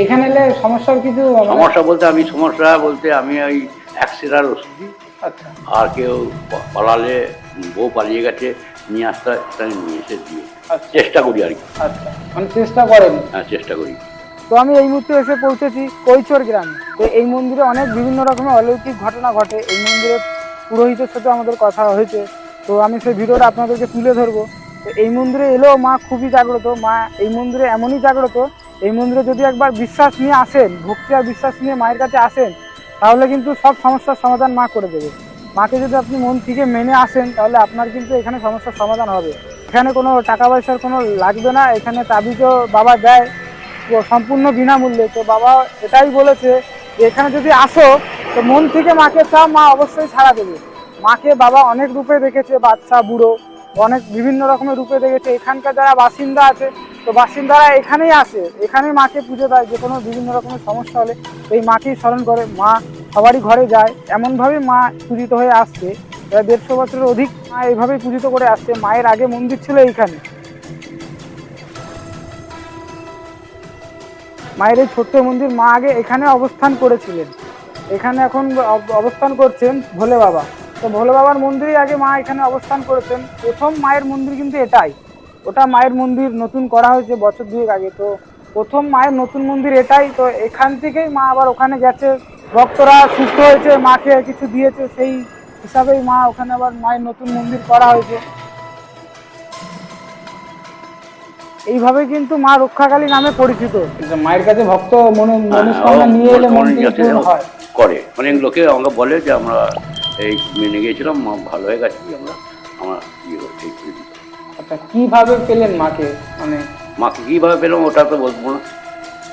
এখানে এলে সমস্যার কিছু সমস্যা বলতে আমি সমস্যা বলতে আমি ওই অ্যাক্সিডার ওষুধ দিই আচ্ছা। আর কেউ পালালে বউ পালিয়ে গেছে নিয়ে আসতে তাই নিয়ে এসে দিয়ে। আচ্ছা। চেষ্টা করি আর কি। আচ্ছা। মানে চেষ্টা করেন? হ্যাঁ চেষ্টা করি। তো আমি এই মুহূর্তে এসে পৌঁছেছি কৈচর গ্রামে। তো এই মন্দিরে অনেক বিভিন্ন রকমের অলৌকিক ঘটনা ঘটে। এই মন্দিরে পুরোহিতের সাথে আমাদের কথা হয়েছে। তো আমি সেই ভিডিওটা আপনাদেরকে তুলে ধরবো। তো এই মন্দিরে এলেও মা খুবই জাগ্রত। মা এই মন্দিরে এমনই জাগ্রত এই মন্দিরে যদি একবার বিশ্বাস নিয়ে আসেন ভক্তি আর বিশ্বাস নিয়ে মায়ের কাছে আসেন, তাহলে কিন্তু সব সমস্যার সমাধান মা করে দেবে। মাকে যদি আপনি মন থেকে মেনে আসেন, তাহলে আপনার কিন্তু এখানে সমস্যার সমাধান হবে। এখানে কোনো টাকা পয়সার কোনো লাগবে না, এখানে তাবিজও বাবা দেয় তো সম্পূর্ণ বিনামূল্যে। তো বাবা এটাই বলেছে যে, এখানে যদি আসো, তো মন থেকে মাকে চাও মা অবশ্যই ছাড়া দেবে। মাকে বাবা অনেক রূপে দেখেছে, বাচ্চা, বুড়ো, অনেক বিভিন্ন রকমের রূপে দেখেছে। এখানকার যারা বাসিন্দা আছে তো বাসিন্দারা এখানেই আসে, এখানেই মাকে পুজো দেয়, যে কোনো বিভিন্ন রকমের সমস্যা হলে এই মাকেই স্মরণ করে। মা সবারই ঘরে যায়, এমনভাবে মা পূজিত হয়ে আসছে। প্রায় দেড়শো বছরের অধিক মা এইভাবেই পূজিত করে আসছে। মায়ের আগে মন্দির ছিল এইখানে। মায়ের এই ছোট্ট মন্দির মা আগে এখানে অবস্থান করেছিলেন। এখানে এখন অব- অবস্থান করছেন ভোলে বাবা। তো ভোলে বাবার মন্দিরে আগে মা এখানে অবস্থান করেছেন। প্রথম মায়ের মন্দির কিন্তু এটাই। ওটা মায়ের মন্দির নতুন করা হয়েছে বছর দুয়েক আগে তো প্রথম মায়ের নতুন মন্দির এটাই তো এখান থেকেই মা আবার ওখানে গেছে। ভক্তরা সুস্থ হয়েছে মাকে কিছু দিয়েছে সেই হিসাবেই মা ওখানে আবার মায়ের নতুন মন্দির করা হয়েছে। এইভাবে কিন্তু মা রক্ষাকালী নামে পরিচিত। মায়ের কাছে ভক্ত মনে মনস্কামনা নিয়ে এলে হ্যাঁ, মন্দির হয়। করে। অনেক লোকে আমাকে বলে যে আমরা এই মেনে গিয়েছিলাম মা ভালো হয়ে গেছি আমরা আচ্ছা কীভাবে পেলেন মাকে? মানে মাকে কীভাবে পেলাম ওটা তো বলব না।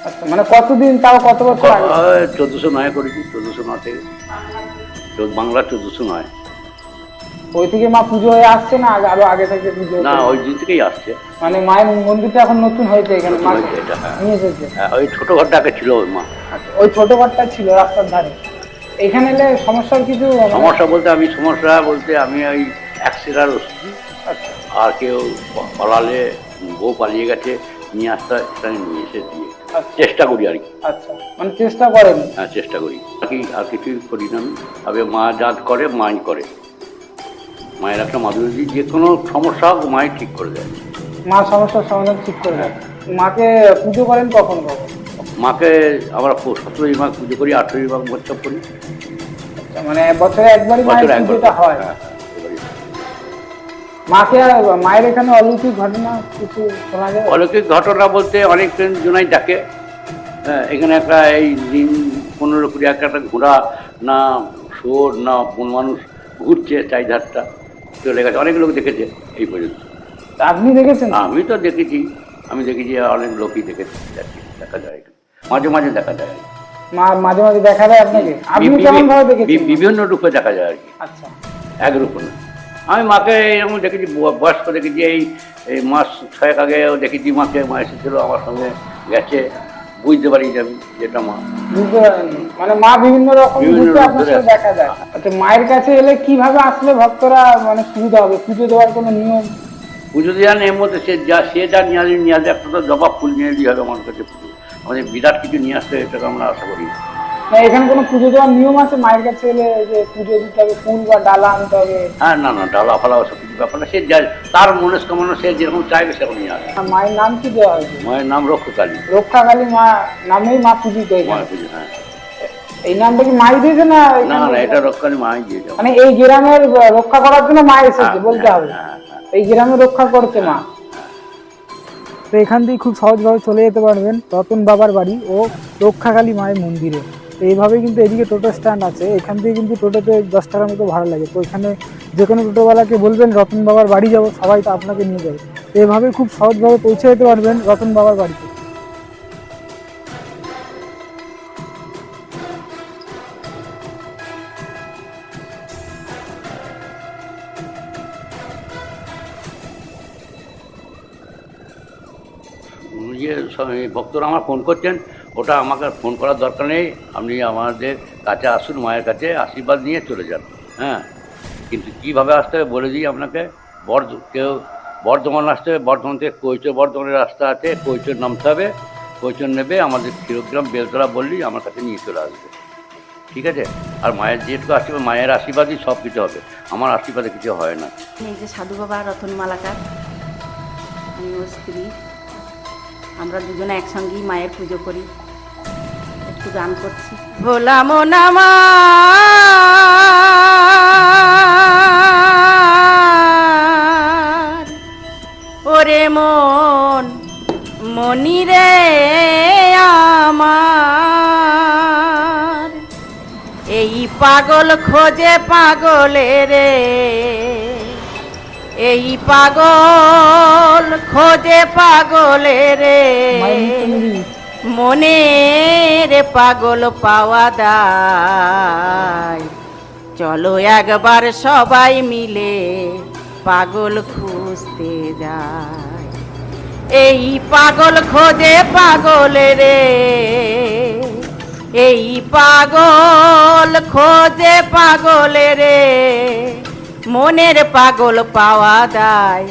আচ্ছা মানে কতদিন তাও কত বছর আগে? চোদ্দোশো নয় করেছি চোদ্দোশো নয় থেকে। বাংলা চোদ্দোশো নয়। ওই থেকে মা পুজো হয়ে আসছে না আগে- আরও আগে থেকে পুজো না ওই দিন থেকেই আসছে। মানে মায়ের মন্দিরটা এখন নতুন হয়েছে এখানে? হ্যাঁ। নিয়ে এসেছে? হ্যাঁ, ওই ছোটো ঘরটাকে ছিল ওই মা। আচ্ছা, ওই ছোট ঘরটা ছিল রাস্তার ধারে। এখানে এলে সমস্যার কিছু? সমস্যা বলতে আমি সমস্যা বলতে আমি ওই অ্যাক্সিডার ওষুধ আর কেউ পালালে বউ পালিয়ে গেছে নিয়ে আসতে তাই নিয়ে এসে দিয়ে। আচ্ছা। চেষ্টা করি আর কি। আচ্ছা। মানে চেষ্টা করেন? হ্যাঁ চেষ্টা করি। আর কি আর কিছুই করি না আমি। তবে মা যা করে মাই করে। মায়ের একটা মাধুরী যে কোনো সমস্যা হোক মাই ঠিক করে দেয়। মা সমস্যার সমাধান ঠিক করে দেয়। মাকে পুজো করেন কখন কখন? মাকে আমরা সতেরোই মাঘ পুজো করি আঠেরোই মাঘ উৎসব করি। আচ্ছা, মানে বছরে একবারই বছর মায়ের একবার পুজোটা হয়। হ্যাঁ, হ্যাঁ। মাকে মায়ের এখানে অলৌকিক ঘটনা কিছু শোনা যায়? অলৌকিক ঘটনা বলতে অনেক জনাই ডাকে হ্যাঁ এখানে একটা এই দিন পনেরো কুড়ি একটা একটা ঘোড়া না শোর না কোন মানুষ ঘুরছে চারিধারটা চলে গেছে। অনেক লোক দেখেছে এই পর্যন্ত। আপনি দেখেছেন? আমি তো দেখেছি। আমি দেখেছি অনেক লোকই দেখেছে। দেখে- যায়। মাঝে মাঝে দেখা যায়। মাঝে মাঝে দেখা যায় আপনাকে? আপনি বি- কেমন ভাবে দেখেছেন? বিভিন্ন রূপে দেখা যায় আর কি। আচ্ছা। এক রূপে না আমি মাকে এরকম দেখেছি বয়স্ক দেখেছি এই এই মাস ছয়েক আগেও দেখেছি মাকে মা এসেছিল আমার সঙ্গে গেছে বুঝতে পারি যে আমি যেটা মা। মানে মা বিভিন্ন রকম দেখা যায়। আচ্ছা মায়ের কাছে এলে কীভাবে আসলে ভক্তরা মানে সুবিধা হবে? পুজো দেওয়ার কোনো নিয়ম? পুজো দেওয়ার এর মধ্যে সে যা সে যা নিয়ে আসবে নিয়ে আসবে একটা তো জবা ফুল নিয়ে দিয়ে হবে আমার কাছে আমাদের বিরাট কিছু নিয়ে আসতে এটাকে আমরা আশা করি। এখানে কোনো পুজো দেওয়ার নিয়ম আছে? মায়ের কাছে এলে যে পুজো দিতে হবে ফুল বা ডালা আনতে হবে? হ্যাঁ না না ডালা ফালা ওসব কিছু ব্যাপার না। সে যা তার মনস্কামনা সে যেরকম চাইবে সেরকম নিয়ে আসবে। আর মায়ের নাম কি দেওয়া হয়েছে? মায়ের নাম রক্ষকালী। রক্ষাকালী মা নামেই মা পূজিত এখানে? মায়ের পুজো হ্যাঁ। এই নামটা কি মাই দিয়েছে না না না এটা রক্ষকালী মাই দিয়ে যাও মানে এই গ্রামের রক্ষা করার জন্য মা এসেছে বলতে হবে। হ্যাঁ হ্যাঁ। এই গ্রামে রক্ষা করছে মা। তো এখান দিয়ে খুব সহজভাবে চলে যেতে পারবেন রতন বাবার বাড়ি ও রক্ষাকালী মায়ের মন্দিরে। এইভাবে কিন্তু এদিকে টোটো স্ট্যান্ড আছে। এখান থেকে কিন্তু টোটোতে দশ টাকার মতো ভাড়া লাগে। তো এখানে যে কোনো টোটোওয়ালাকে বলবেন, রতন বাবার বাড়ি যাব, সবাই তো আপনাকে নিয়ে যাবে। তো এইভাবে খুব সহজভাবে পৌঁছে যেতে পারবেন রতন বাবার বাড়িতে। ইয়ে ভক্তরা আমার ফোন করছেন। ওটা আমাকে ফোন করার দরকার নেই। আপনি আমাদের কাছে আসুন, মায়ের কাছে আশীর্বাদ নিয়ে চলে যান। হ্যাঁ। কিন্তু কীভাবে আসতে হবে বলে দিই আপনাকে? বর্ধ, কেউ বর্ধমান আসতে হবে, বর্ধমান থেকে কৈচর, বর্ধমানের রাস্তা আছে, কৈচর নামতে হবে। কৈচন নেবে, আমাদের ক্ষীরগ্রাম বেলতলা বললেই আমার কাছে নিয়ে চলে আসবে। ঠিক আছে? আর মায়ের যেটুকু আশীর্বাদ, মায়ের আশীর্বাদই সব কিছু হবে। আমার আশীর্বাদে কিছু হয় না। এই যে সাধু বাবা রতন মালাকার স্ত্রী। আমরা দুজনে একসঙ্গেই মায়ের পুজো করি। একটু গান করছি। ভোলাম নামার ওরে মন মনিরে আমার। এই পাগল খোঁজে পাগলে রে। এই পাগল খোঁজে পাগলে রে। মনের পাগল পাওয়া দায় চলো একবার সবাই মিলে পাগল খুঁজতে যায় এই পাগল খোঁজে পাগল রে। এই পাগল খোঁজে পাগল রে। মনের পাগল পাওয়া দায়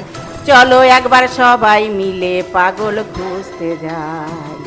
চলো একবার সবাই মিলে পাগল খুঁজতে যায়